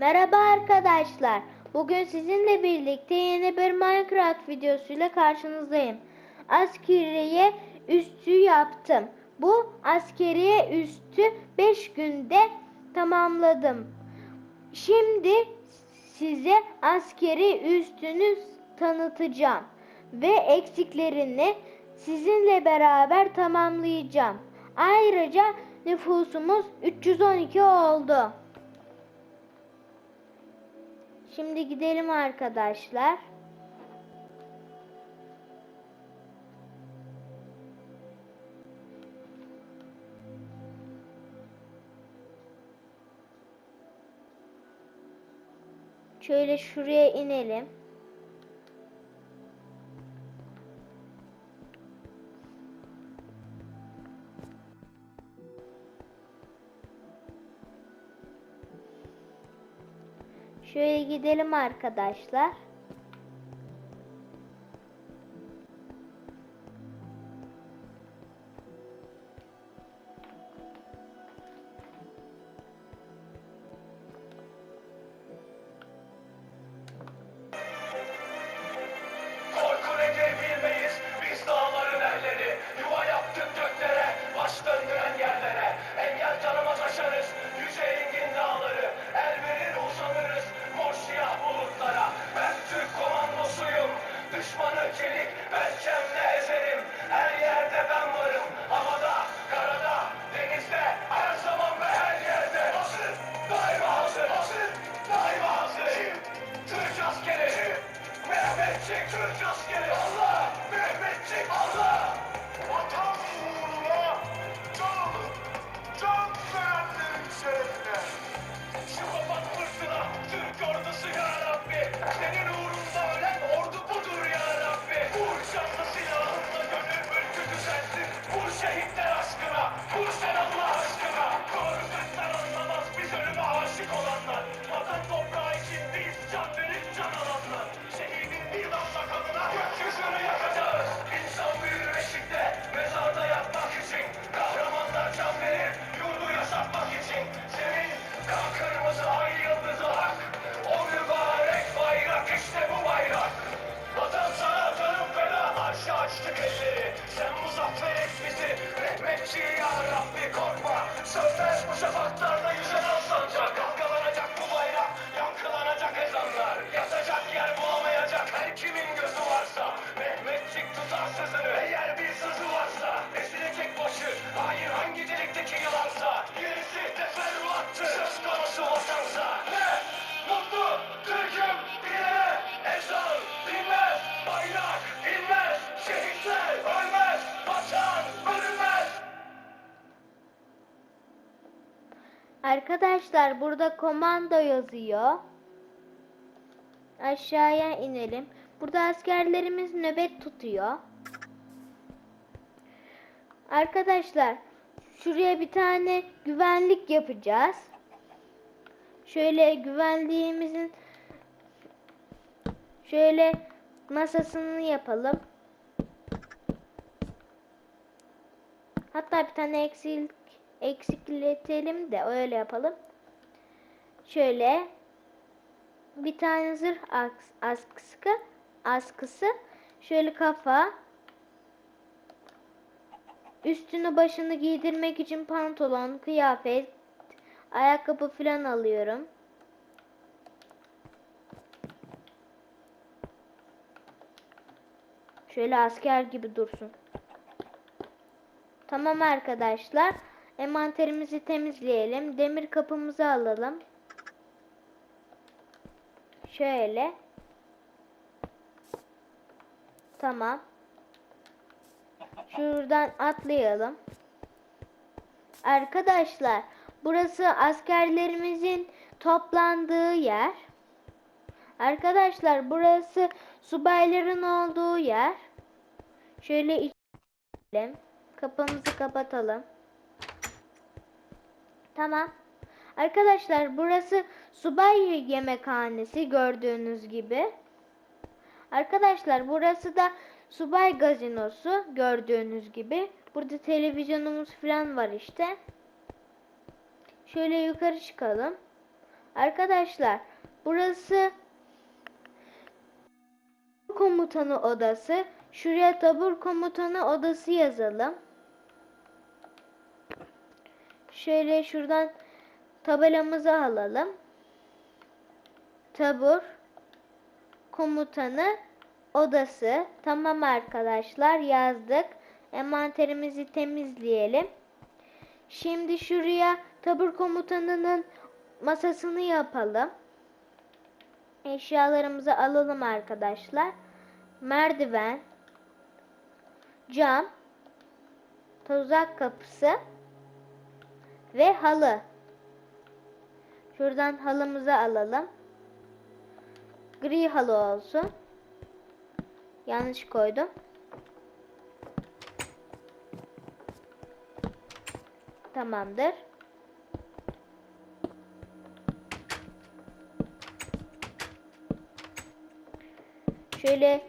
Merhaba arkadaşlar. Bugün sizinle birlikte yeni bir Minecraft videosuyla karşınızdayım. Askeriye üstü yaptım. Bu askeriye üstü 5 günde tamamladım. Şimdi size askeri üstünü tanıtacağım ve eksiklerini sizinle beraber tamamlayacağım. Ayrıca nüfusumuz 312 oldu. Şimdi gidelim arkadaşlar. Şöyle şuraya inelim. Şöyle gidelim arkadaşlar. Arkadaşlar burada komando yazıyor. Aşağıya inelim. Burada askerlerimiz nöbet tutuyor. Arkadaşlar şuraya bir tane güvenlik yapacağız. Şöyle güvenliğimizin şöyle masasını yapalım. Hatta bir tane eksik eksikletelim de öyle yapalım. Şöyle bir tane zırh askısı askısı şöyle kafa üstünü başını giydirmek için pantolon, kıyafet, ayakkabı falan alıyorum. Şöyle asker gibi dursun. Tamam arkadaşlar. Envanterimizi temizleyelim. Demir kapımızı alalım. Şöyle. Tamam. Şuradan atlayalım. Arkadaşlar, burası askerlerimizin toplandığı yer. Arkadaşlar, burası subayların olduğu yer. Şöyle içelim. Kapımızı kapatalım. Tamam. Arkadaşlar burası subay yemekhanesi gördüğünüz gibi. Arkadaşlar burası da subay gazinosu gördüğünüz gibi. Burada televizyonumuz falan var işte. Şöyle yukarı çıkalım. Arkadaşlar burası komutanı odası. Şuraya tabur komutanı odası yazalım. Şöyle şuradan tabelamızı alalım. Tabur komutanı odası. Tamam arkadaşlar yazdık. Envanterimizi temizleyelim. Şimdi şuraya tabur komutanının masasını yapalım. Eşyalarımızı alalım arkadaşlar. Merdiven, cam, tuzak kapısı ve halı. Şuradan halımızı alalım. Gri halı olsun. Yanlış koydum. Tamamdır. Şöyle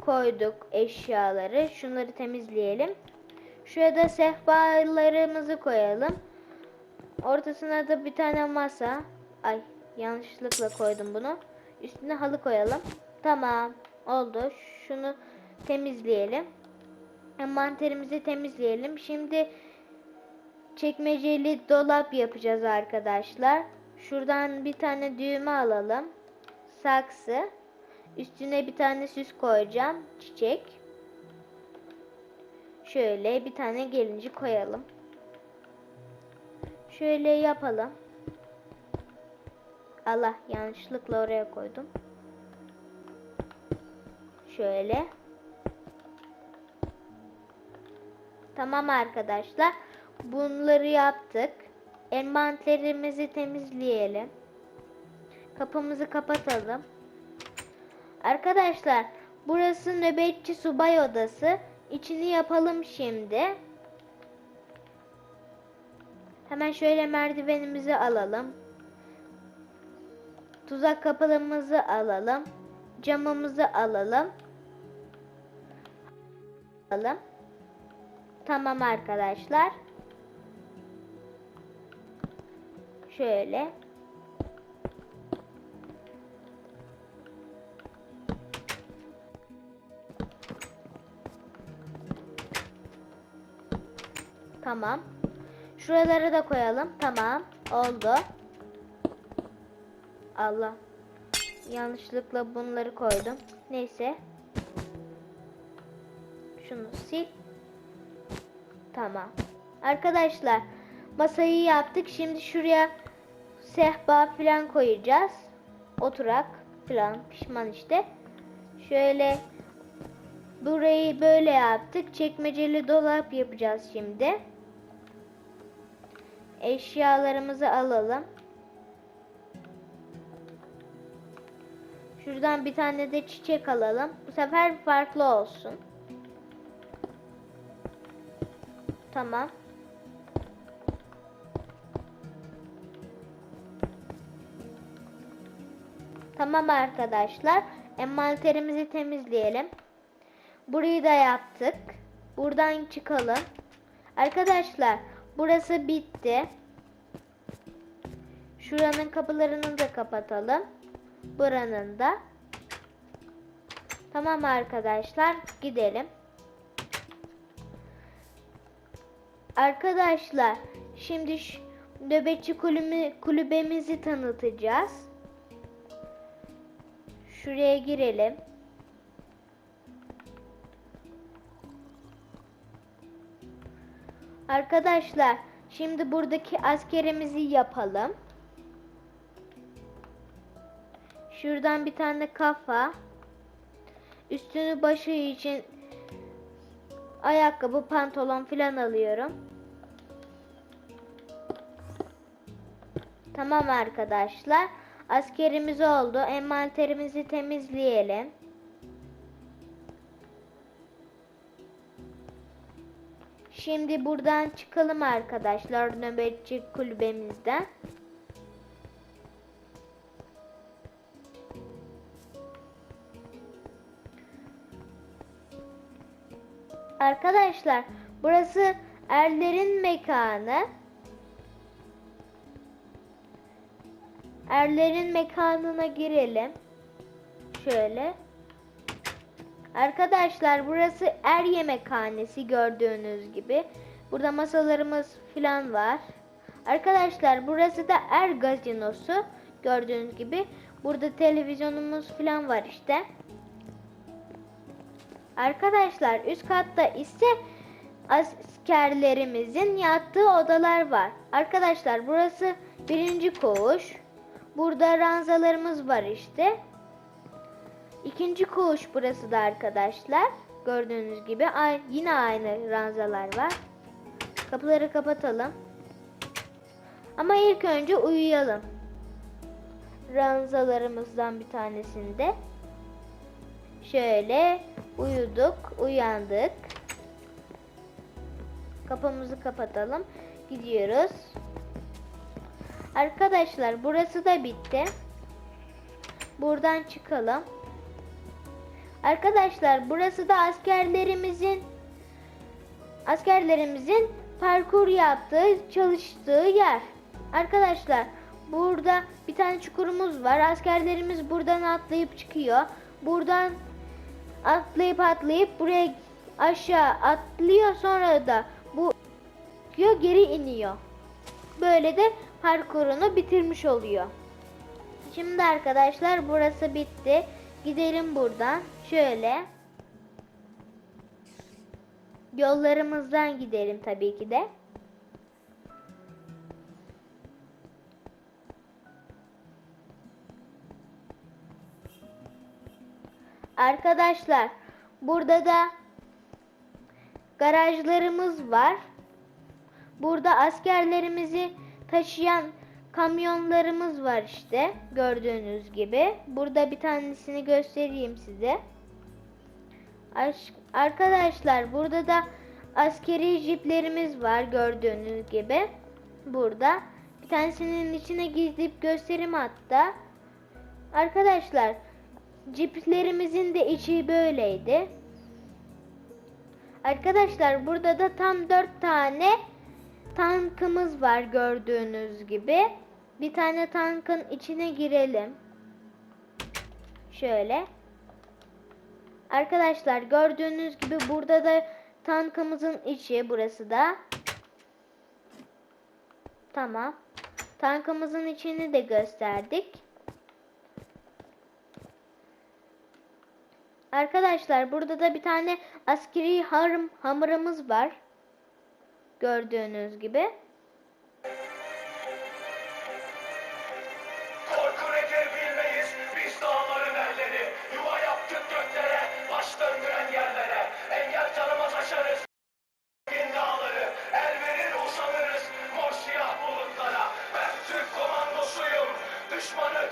koyduk eşyaları. Şunları temizleyelim. Şuraya da sehpalarımızı koyalım. Ortasına da bir tane masa. Ay yanlışlıkla koydum bunu. Üstüne halı koyalım. Tamam oldu. Şunu temizleyelim. Envanterimizi temizleyelim. Şimdi çekmeceli dolap yapacağız arkadaşlar. Şuradan bir tane düğme alalım. Saksı. Üstüne bir tane süs koyacağım. Çiçek. Şöyle bir tane gelinci koyalım. Şöyle yapalım. Allah yanlışlıkla oraya koydum. Şöyle. Tamam arkadaşlar. Bunları yaptık. Envanterimizi temizleyelim. Kapımızı kapatalım. Arkadaşlar burası nöbetçi subay odası. İçini yapalım şimdi. Hemen şöyle merdivenimizi alalım. Tuzak kapılarımızı alalım. Camımızı alalım. Alalım. Tamam arkadaşlar. Şöyle. Tamam. Şuraları da koyalım. Tamam. Oldu. Allah. Yanlışlıkla bunları koydum. Neyse. Şunu sil. Tamam. Arkadaşlar masayı yaptık. Şimdi şuraya sehpa falan koyacağız. Oturak falan pişman işte. Şöyle burayı böyle yaptık. Çekmeceli dolap yapacağız şimdi. Eşyalarımızı alalım. Şuradan bir tane de çiçek alalım. Bu sefer farklı olsun. Tamam. Tamam arkadaşlar. Envanterimizi temizleyelim. Burayı da yaptık. Buradan çıkalım. Arkadaşlar burası bitti. Şuranın kapılarını da kapatalım. Buranın da. Tamam arkadaşlar gidelim. Arkadaşlar şimdi nöbetçi kulübü, kulübemizi tanıtacağız. Şuraya girelim. Arkadaşlar şimdi buradaki askerimizi yapalım. Şuradan bir tane kafa. Üstünü başı için ayakkabı, pantolon falan alıyorum. Tamam arkadaşlar. Askerimiz oldu. Envanterimizi temizleyelim. Şimdi buradan çıkalım arkadaşlar nöbetçi kulübemizden. Arkadaşlar burası erlerin mekanı. erlerin mekanına girelim. Şöyle. Arkadaşlar burası er yemekhanesi gördüğünüz gibi. Burada masalarımız falan var. Arkadaşlar burası da er gazinosu gördüğünüz gibi. Burada televizyonumuz falan var işte. Arkadaşlar üst katta ise askerlerimizin yattığı odalar var. Arkadaşlar burası birinci koğuş. Burada ranzalarımız var işte. İkinci koğuş burası da arkadaşlar. Gördüğünüz gibi yine aynı ranzalar var. Kapıları kapatalım. Ama ilk önce uyuyalım. Ranzalarımızdan bir tanesinde. Şöyle uyuduk, uyandık. Kapımızı kapatalım. Gidiyoruz. Arkadaşlar burası da bitti. Buradan çıkalım. Arkadaşlar burası da askerlerimizin askerlerimizin parkur yaptığı, çalıştığı yer. Arkadaşlar burada bir tane çukurumuz var. Askerlerimiz buradan atlayıp çıkıyor. Buradan atlayıp atlayıp buraya aşağı atlıyor sonra da bu çıkıyor geri iniyor. Böyle de parkurunu bitirmiş oluyor. Şimdi arkadaşlar burası bitti. Gidelim buradan. Şöyle. Yollarımızdan gidelim tabii ki de. Arkadaşlar burada da garajlarımız var. Burada askerlerimizi taşıyan kamyonlarımız var işte gördüğünüz gibi. Burada bir tanesini göstereyim size. Aş- Arkadaşlar burada da askeri jiplerimiz var gördüğünüz gibi. Burada bir tanesinin içine gidip göstereyim hatta. Arkadaşlar ciplerimizin de içi böyleydi. Arkadaşlar burada da tam 4 tane tankımız var gördüğünüz gibi. Bir tane tankın içine girelim. Şöyle. Arkadaşlar gördüğünüz gibi burada da tankımızın içi burası da. Tamam. Tankımızın içini de gösterdik. Arkadaşlar burada da bir tane askeri harım hamurumuz var. Gördüğünüz gibi.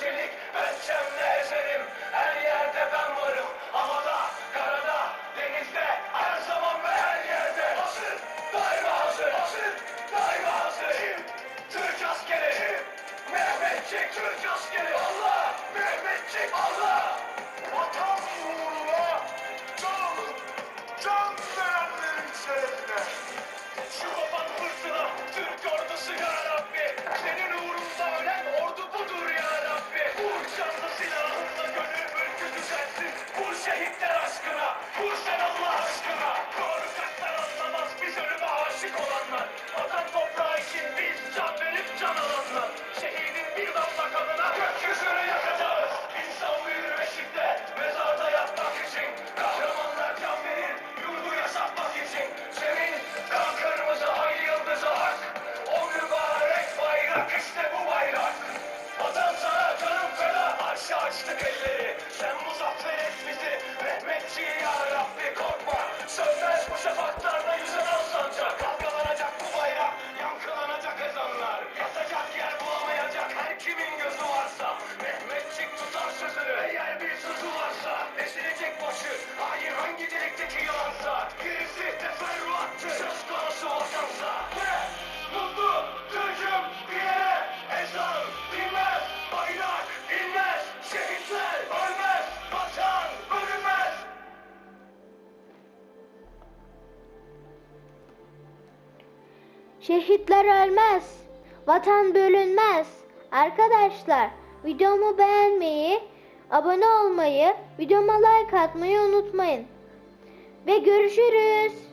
Çelik pençemle ezerim. Her yerde ben varım. Havada, karada, denizde Canlı silahınla gönül mülkü düzelsin. Vur şehitler aşkına. Vur sen Allah aşkına. Korkaklar anlamaz biz ölüme aşık olanlar. Vatan toprağı için biz can verip can alanlar. Şehidin bir damla kanına gökyüzünü yakacağız. İnsan büyür beşikte mezarda yatmak için. Kahramanlar can yurdu yaşatmak için. Senin kan kırmızı ay yıldızı hak. O mübarek bayrak işte Thank you. Şehitler ölmez, vatan bölünmez. Arkadaşlar videomu beğenmeyi, abone olmayı, videoma like atmayı unutmayın. Ve görüşürüz.